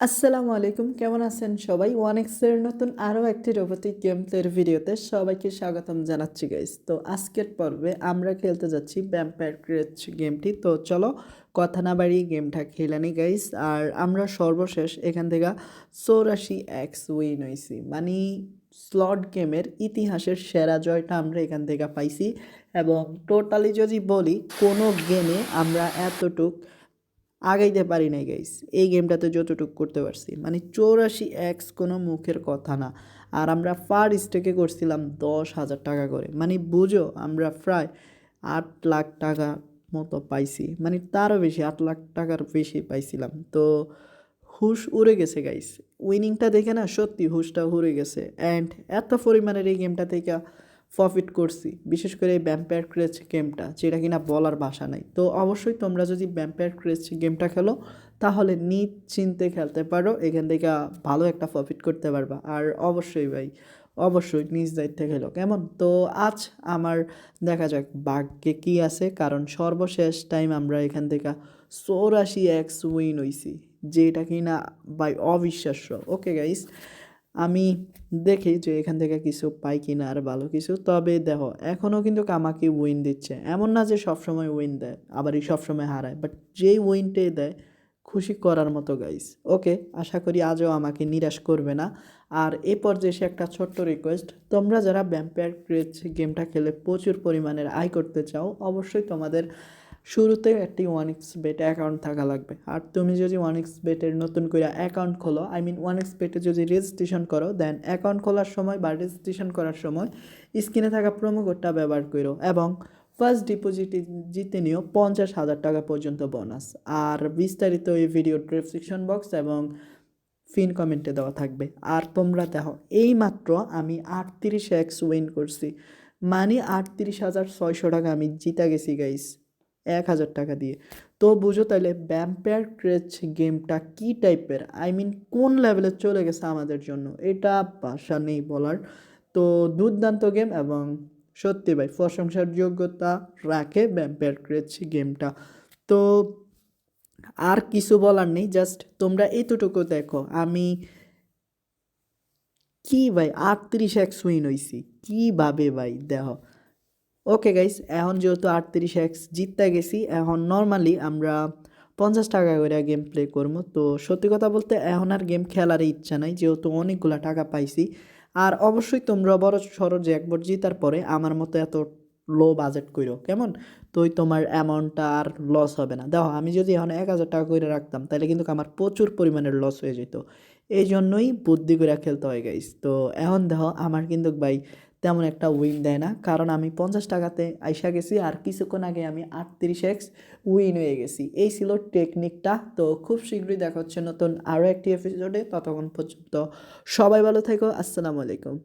আসসালামু আলাইকুম, কেমন আছেন সবাই? ওয়ান এক্সের নতুন আরও একটি রোবোটিক গেম প্লের ভিডিওতে সবাইকে স্বাগতম জানাচ্ছি গাইস তো আজকের পর্বে আমরা খেলতে যাচ্ছি ভ্যাম্পায়ার ক্রেচ গেমটি তো চলো কথা না বাড়িয়ে গেমটা খেলানি গাইস আর আমরা সর্বশেষ এখান থেকে চৌরাশি এক্স উইন হয়েছি মানে স্লট গেমের ইতিহাসের সেরা জয়টা আমরা এখান থেকে পাইছি। এবং টোটালি যদি বলি, কোনো গেমে আমরা এতটুক আগাইতে পারি নাই গাইস এই গেমটাতে যতটুকু করতে পারছি। মানে চৌরাশি এক্স কোনো মুখের কথা না। আর আমরা ফার স্টেকে করছিলাম দশ হাজার টাকা করে। মানে বুঝো, আমরা প্রায় আট লাখ টাকা মতো পাইছি। মানে তারও বেশি, আট লাখ টাকার বেশি পাইছিলাম। তো হুশ উড়ে গেছে গাইস উইনিংটা দেখে না সত্যি হুশটা উড়ে গেছে। অ্যান্ড এত পরিমাণের এই গেমটা থেকে প্রফিট করছি। বিশেষ করে এই ভ্যাম্পায়ার ক্রেচ গেমটা যেটা কিনা বলার ভাষা নাই। তো অবশ্যই তোমরা যদি ভ্যাম্পায়ার ক্রেচ গেমটা খেলো, তাহলে নিজ চিনতে খেলতে পারো। এখান থেকে ভালো একটা প্রফিট করতে পারবা। আর অবশ্যই ভাই, অবশ্যই নিজ দায়িত্বে খেলো। কেমন? তো আজ আমার দেখা যাক ভাগ্যে কী আছে। কারণ সর্বশেষ টাইম আমরা এখান থেকে চৌরাশি এক্স উইন হইছি। যেটা কিনা বাই অবিশ্বাস্য। ওকে গাইস আমি দেখি যে এখান থেকে কিছু পাই কি না আর ভালো কিছু। তবে দেখো, এখনও কিন্তু আমাকে উইন দিচ্ছে। এমন না যে সবসময় উইন দেয়, আবারই সবসময় হারায়। বাট যেই উইনটাই দেয়, খুশি করার মতো গাইস ওকে আশা করি আজও আমাকে নিরাশ করবে না। আর এ পর্যায়ে এসে একটা ছোট্ট রিকোয়েস্ট তোমরা যারা ভ্যাম্পায়ার ক্রেজ গেমটা খেলে প্রচুর পরিমাণের আয় করতে চাও, অবশ্যই তোমাদের শুরুতে একটি ওয়ান এক্স বেট অ্যাকাউন্ট থাকা লাগবে। আর তুমি যদি ওয়ান এক্স বেটের নতুন করে অ্যাকাউন্ট খোলো আই মিন ওয়ান এক্স বেটে যদি রেজিস্ট্রেশন করো দেন অ্যাকাউন্ট খোলার সময় বা রেজিস্ট্রেশন করার সময় স্ক্রিনে থাকা প্রোমো কোডটা ব্যবহার করো এবং ফার্স্ট ডিপোজিটে জিতে নিও পঞ্চাশ হাজার টাকা পর্যন্ত বোনাস আর বিস্তারিত এই ভিডিও ডেসক্রিপশন বক্স এবং ফিন কমেন্টে দেওয়া থাকবে। আর তোমরা দেখো এই মাত্র আমি আটত্রিশ এক্স উইন করছি। মানে আটত্রিশ হাজার ছয়শো টাকা আমি জিতা গেছি গাইস এক হাজার টাকা দিয়ে। তো বুঝো তাহলে ভ্যাম্পায়ার ক্রেচ গেমটা কী টাইপের আই মিন কোন লেভেলে চলে গেছে আমাদের জন্য? এটা ভাষা নেই বলার। তো দুর্দান্ত গেম এবং সত্যি ভাই, প্রশংসার যোগ্যতা রাখে ভ্যাম্পায়ার ক্রেচ গেমটা তো আর কিছু বলার নেই জাস্ট তোমরা এতটুকু দেখো। আমি কি ভাই, আটত্রিশ এক সুইন হইছি। কীভাবে ভাই, দেখো। ওকে গাইস এখন যেহেতু আটত্রিশ এক্স জিততে গেছি, এখন নর্মালি আমরা পঞ্চাশ টাকা করে গেম প্লে করব। তো সত্যি কথা বলতে এখন আর গেম খেলার ইচ্ছা নাই, যেহেতু অনেকগুলো টাকা পাইছি। আর অবশ্যই তোমরা বড় সড়ো যে একবার জিতার পরে আমার মতো এত লো বাজেট করো কেমন? তো ওই তোমার অ্যামাউন্টটা আর লস হবে না। দেখো, আমি যদি এখন এক হাজার টাকা করে রাখতাম, তাহলে কিন্তু আমার প্রচুর পরিমাণের লস হয়ে যেত। এই জন্যই বুদ্ধি করে খেলতে হয় গাইস তো এখন দেখো, আমার কিন্তু ভাই তেমন একটা উইন দেয় না। কারণ আমি পঞ্চাশ টাকাতে আইসা গেছি আর কিছুক্ষণ আগে আমি আটত্রিশ এক্স উইন হয়ে গেছি। এই ছিল টেকনিকটা তো খুব শীঘ্রই দেখা হচ্ছে নতুন আরও একটি এপিসোডে ততক্ষণ পর্যন্ত সবাই ভালো থেকো। আসসালামু আলাইকুম।